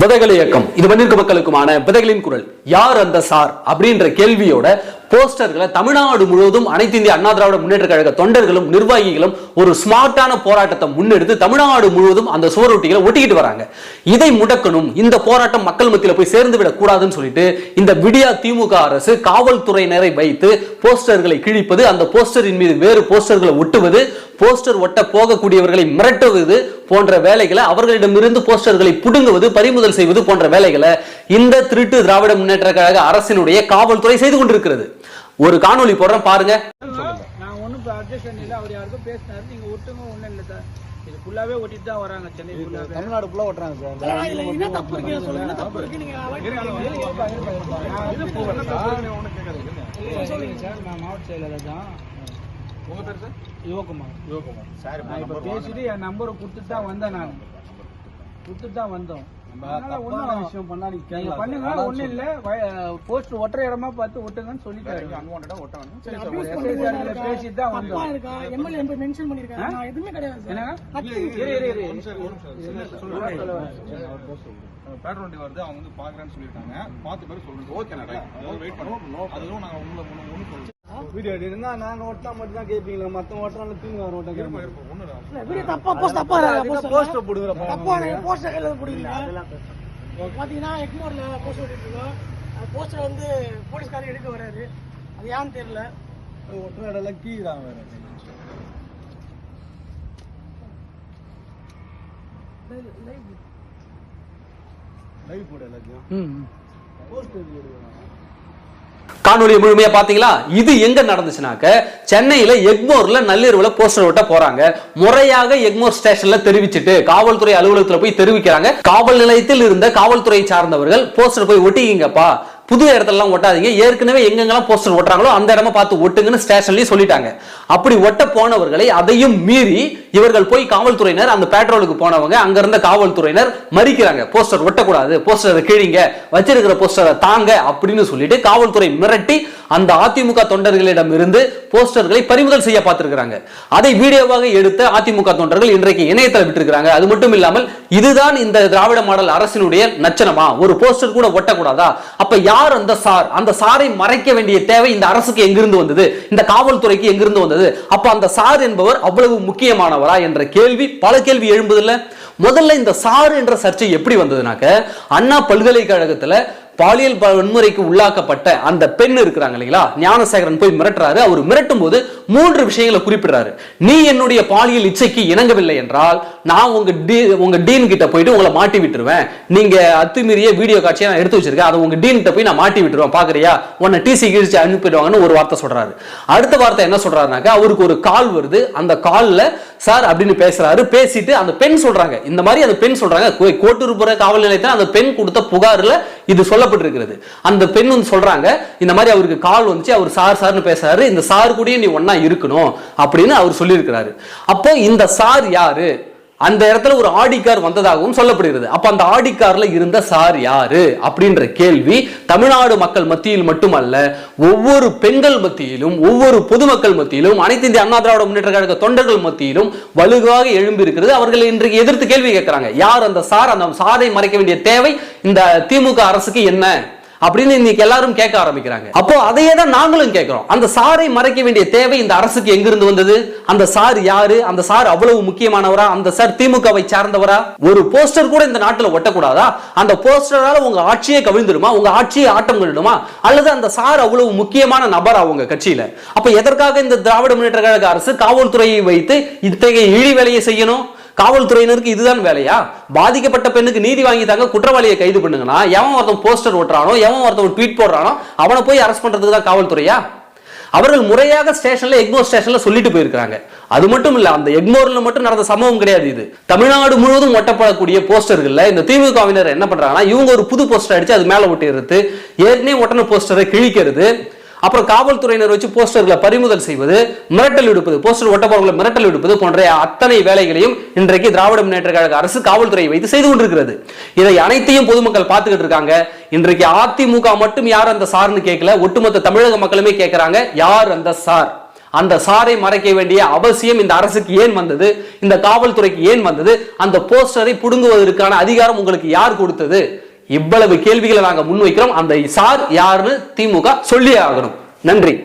விதைகள் இயக்கம். இது மண்ணிற்கு மக்களுக்குமான விதைகளின் குரல். யார் அந்த சார்? அப்படின்ற கேள்வியோட போஸ்டர்களை தமிழ்நாடு முழுவதும் அனைத்து இந்திய அண்ணா திராவிட முன்னேற்ற கழக தொண்டர்களும் நிர்வாகிகளும் ஒரு ஸ்மார்ட்டான போராட்டத்தை முன்னெடுத்து தமிழ்நாடு முழுவதும் அந்த சுவரொட்டிகளை ஒட்டிக்கிட்டு வராங்க. இதை முடக்கணும் இந்த போராட்டம் மக்கள் மத்தியில் போய் சேர்ந்து விடக் கூடாதுன்னு சொல்லிட்டு இந்த விடியா திமுக அரசு காவல்துறையினரை வைத்து போஸ்டர்களை கிழிப்பது அந்த போஸ்டரின் மீது வேறு போஸ்டர்களை ஒட்டுவது போஸ்டர் ஒட்ட போகக்கூடியவர்களை மிரட்டுவது போன்ற வேலைகளை அவர்களிடமிருந்து போஸ்டர்களை புடுங்குவது பறிமுதல் செய்வது போன்ற வேலைகளை இந்த திருட்டு திராவிட முன்னேற்ற கழக அரசினுடைய காவல்துறை செய்து கொண்டிருக்கிறது. ஒரு காணொளி போடுறேன் பாருங்க. ஃபுல்லாவே ஒட்டிட்டு தான் வராங்க சென்னை ஃபுல்லாவே தமிழ்நாடு ஃபுல்லா ஓட்டுறாங்க சார். இந்த இதுல என்ன தப்பு இருக்கு? சொல்லுங்க என்ன தப்பு இருக்கு? நீங்க சொல்லுங்க. சார் நான் மாவட்ட செயலாளர் தான். உங்க பேர் சார் யுவகுமார் யுவகுமார் சார் நான் இப்போ பேசிட்டு என் நம்பரை கொடுத்துட்டு தான் வந்தேன் நான் கொடுத்துட்டு தான் வந்தோம் ஒண்ணும் விஷயம் பண்ணா பண்ணுங்க. ஒண்ணும் இல்ல போஸ்ட் ஒட்டுற இடமா பார்த்து ஒட்டுங்கன்னு சொல்லிட்டாரு unwanted ஆ ஒட்ட வேண்டாம். சரி சார், abuse SI பண்றது சார்களை இருக்கா? பேசிட்டு தான் வந்தோம். எம்எல்ஏ எம்பி மென்ஷன் நான் எதுவுமே கிடையாது என்னங்க? பேட்ரோல் வண்டி வருது அவங்க வந்து பாக்குறேன்னு சொல்லிருக்காங்க பார்த்து பேர் சொல்லுங்க ஓகே அதாவது வெயிட் பண்ணுவோம் அதுவும் நாங்க உங்களை சொல்லுவோம் வீடியோ எடுத்தா நாங்க ஓட்டா மட்டும் தான் கேட்பீங்களா மத்த ஓட்டுறாங்க தூங்க வர ஓட்டா இருப்போம் இருப்போம் ஒண்ணு இல்ல, வீடியோ தப்பா போஸ்ட் தப்பா போஸ்டர் போஸ்டர் போடுகிற தப்பா போஸ்டர் கையில பிடிக்கல. பாத்தீங்கன்னா எக்மோர்ல போஸ்ட் ஓட்டிட்டு இருக்கோம். போஸ்டர் வந்து போலீஸ்காரர் எடுக்க வராரு. அது ஏன்னு தெரியல. ஒட்டுற இடம் கீ தான் வேற லைவ் போடு எல்லாத்தையும். போஸ்டர் போடுவாங்க காணொலியை முழுமையா பாத்தீங்களா? இது எங்க நடந்துச்சுனாக்க சென்னையில எக்மோர்ல நள்ளிரவுல போஸ்டர் ஒட்ட போறாங்க. முறையாக எக்மோர் ஸ்டேஷன்ல தெரிவிச்சிட்டு காவல்துறை அலுவலகத்துல போய் தெரிவிக்கிறாங்க. காவல் நிலையத்தில் இருந்த காவல்துறை சார்ந்தவர்கள் போஸ்டர் போய் ஒட்டிக்கிங்கப்பா. புது இடத்துலலாம் ஒட்டாதீங்க. ஏற்கனவே எங்கெங்கெல்லாம் போஸ்டர் ஒட்டுறாங்களோ அந்த இடமா பார்த்து ஒட்டுங்கன்னு ஸ்டேஷன்லயே சொல்லிட்டாங்க. அப்படி ஒட்ட போனவர்களை அதையும் மீறி இவர்கள் போய் காவல்துறையினர் அந்த பேட்ரோலுக்கு போனவங்க அங்க இருந்த காவல்துறையினர் மறிக்கிறாங்க. போஸ்டர் ஒட்டக்கூடாது. போஸ்டரை கிழிங்க. வச்சிருக்கிற போஸ்டரை தாங்க அப்படின்னு சொல்லிட்டு காவல்துறை மிரட்டி அந்த அதிமுக தொண்டர்களிடம் இருந்து போஸ்டர்களை பறிமுதல் செய்ய பார்த்திருக்கிறாங்க. அதை வீடியோவாக எடுத்த அதிமுக தொண்டர்கள் இன்றைக்கு இணையத்தில் விட்டிருக்கிறாங்க. அது மட்டும் இல்லாமல் இதுதான் இந்த திராவிட மாடல் அரசினுடைய நச்சனமா? ஒரு போஸ்டர் கூட ஒட்டக்கூடாதா? அப்ப யார் அந்த சார்? அந்த சாரை மறைக்க வேண்டிய தேவை இந்த அரசுக்கு எங்கிருந்து வந்தது? இந்த காவல்துறைக்கு எங்கிருந்து வந்தது? அப்ப அந்த சார் என்பவர் அவ்வளவு முக்கியமான என்ற கேள்வி பல கேள்வி எழும்புதில்ல. முதல்ல இந்த சாறு என்ற சர்ச்சை எப்படி வந்ததுனாக்க அண்ணா பல்கலைக்கழகத்துல பாலியல் வன்முறைக்கு உள்ளாக்கப்பட்ட அந்த பெண் இருக்கிறாங்க இல்லைங்களா? ஞானசேகரன் போய் மிரட்டுறாரு. அவர் மிரட்டும் போது மூன்று விஷயங்களை குறிப்பிடுறாரு. நீ என்னுடைய பாலியல் இச்சைக்கு இணங்கவில்லை என்றால் நான் உங்க டீ உங்க டீன் கிட்ட போயிட்டு உங்களை மாட்டி விட்டுருவேன். நீங்க அத்துமீறிய வீடியோ காட்சியை நான் எடுத்து வச்சிருக்கேன். அதை உங்க டீன் கிட்ட போய் நான் மாட்டி விட்டுருவேன். பாக்குறியா? உன்னை டிசி கிழிச்சு அனுப்பிடுவாங்கன்னு ஒரு வார்த்தை சொல்றாரு. அடுத்த வார்த்தை என்ன சொல்றாருனாக்கா அவருக்கு ஒரு கால் வருது. அந்த கால்ல சார் அப்படின்னு பேசுறாரு. பேசிட்டு அந்த பெண் சொல்றாங்க. இந்த மாதிரி அந்த பெண் சொல்றாங்க. கோட்டுருப்புற காவல் நிலையத்தில் அந்த பெண் கொடுத்த புகார்ல இது சொல்லப்பட்டிருக்கிறது. அந்த பெண் வந்து சொல்றாங்க இந்த மாதிரி அவருக்கு கால் வந்துச்சு. அவர் சார் சார்னு பேசுறாரு. இந்த சார் கூடயும் நீ தான் இருக்கணும் அப்படின்னு அவர் சொல்லியிருக்கிறாரு. அப்போ இந்த சார் யாரு? அந்த இடத்துல ஒரு ஆடி கார் வந்ததாகவும் சொல்லப்படுகிறது. அப்ப அந்த ஆடி கார்ல இருந்த சார் யாரு? அப்படின்ற கேள்வி தமிழ்நாடு மக்கள் மத்தியில் மட்டுமல்ல ஒவ்வொரு பெண்கள் மத்தியிலும் ஒவ்வொரு பொதுமக்கள் மத்தியிலும் அனைத்து இந்திய அண்ணா திராவிட முன்னேற்ற கழக தொண்டர்கள் மத்தியிலும் வலுவாக எழும்பி இருக்கிறது அவர்கள் இன்றைக்கு எதிர்த்து கேள்வி கேட்கிறாங்க. யார் அந்த சார்? அந்த சாரை மறைக்க வேண்டிய தேவை இந்த திமுக அரசுக்கு என்ன? அப்படின்னு இன்னைக்கு எல்லாரும் கேட்க ஆரம்பிக்கிறாங்க. அப்போ அதையே தான் நாங்களும் கேட்கிறோம். அந்த சாரை மறைக்க வேண்டிய தேவை இந்த அரசுக்கு எங்கிருந்து வந்தது? அந்த சார் யாரு? அந்த சார் அவ்வளவு முக்கியமானவரா? அந்த சார் திமுகவை சார்ந்தவரா? ஒரு போஸ்டர் கூட இந்த நாட்டில் ஒட்டக்கூடாதா? அந்த போஸ்டரால உங்க ஆட்சியை கவிழ்ந்துடுமா? உங்க ஆட்சியை ஆட்டம் கழிடுமா அல்லது அந்த சார் அவ்வளவு முக்கியமான நபரா உங்க கட்சியில? அப்ப எதற்காக இந்த திராவிட முன்னேற்ற கழக அரசு காவல்துறையை வைத்து இத்தகைய இழி வேலையை செய்யணும்? காவல்துறையினருக்கு இதுதான் வேலையா? பாதிக்கப்பட்ட பெண்ணுக்கு நீதி வாங்கி தாங்க குற்றவாளியை கைது பண்ணுங்கன்னா எவன் ஒருத்தன் போஸ்டர் ஓட்டுறானோ எவன் ஒருத்தன் ட்வீட் போடுறானோ அவனை போய் அரெஸ்ட் பண்றதுக்கு தான் காவல்துறையா? அவர்கள் முறையாக ஸ்டேஷன்ல எக்மோர் ஸ்டேஷன்ல சொல்லிட்டு போயிருக்காங்க அது மட்டும் இல்ல அந்த எக்மோர்ல மட்டும் நடந்த சம்பவம் கிடையாது இது. தமிழ்நாடு முழுவதும் ஒட்டப்படக்கூடிய போஸ்டர்கள்ல இந்த திமுகவினர் என்ன பண்றாங்கன்னா இவங்க ஒரு புது போஸ்டர் அடிச்சு அது மேல ஒட்டிடுறது ஏற்கனவே ஒட்டன போஸ்டரை கிழிக்கிறது அப்புறம் காவல்துறையினர் வச்சு போஸ்டர்களை பறிமுதல் செய்வது மிரட்டல் விடுப்பது போஸ்டர் ஒட்டப்பவர்களை மிரட்டல் விடுப்பது போன்ற அத்தனை வேலைகளையும் இன்றைக்கு திராவிட முன்னேற்ற கழக அரசு காவல்துறையை வைத்து செய்து கொண்டிருக்கிறது. இதை அனைத்தையும் பொதுமக்கள் பார்த்துக்கிட்டு இருக்காங்க. இன்றைக்கு அதிமுக மட்டும் யார் அந்த சார்னு கேட்கல. ஒட்டுமொத்த தமிழக மக்களுமே கேட்கிறாங்க யார் அந்த சார்? அந்த சாரை மறைக்க வேண்டிய அவசியம் இந்த அரசுக்கு ஏன் வந்தது? இந்த காவல்துறைக்கு ஏன் வந்தது? அந்த போஸ்டரை புடுங்குவதற்கான அதிகாரம் உங்களுக்கு யார் கொடுத்தது? இவ்வளவு கேள்விகளை நாங்கள் முன்வைக்கிறோம். அந்த சார் யாருன்னு திமுக சொல்லியே ஆகணும். நன்றி.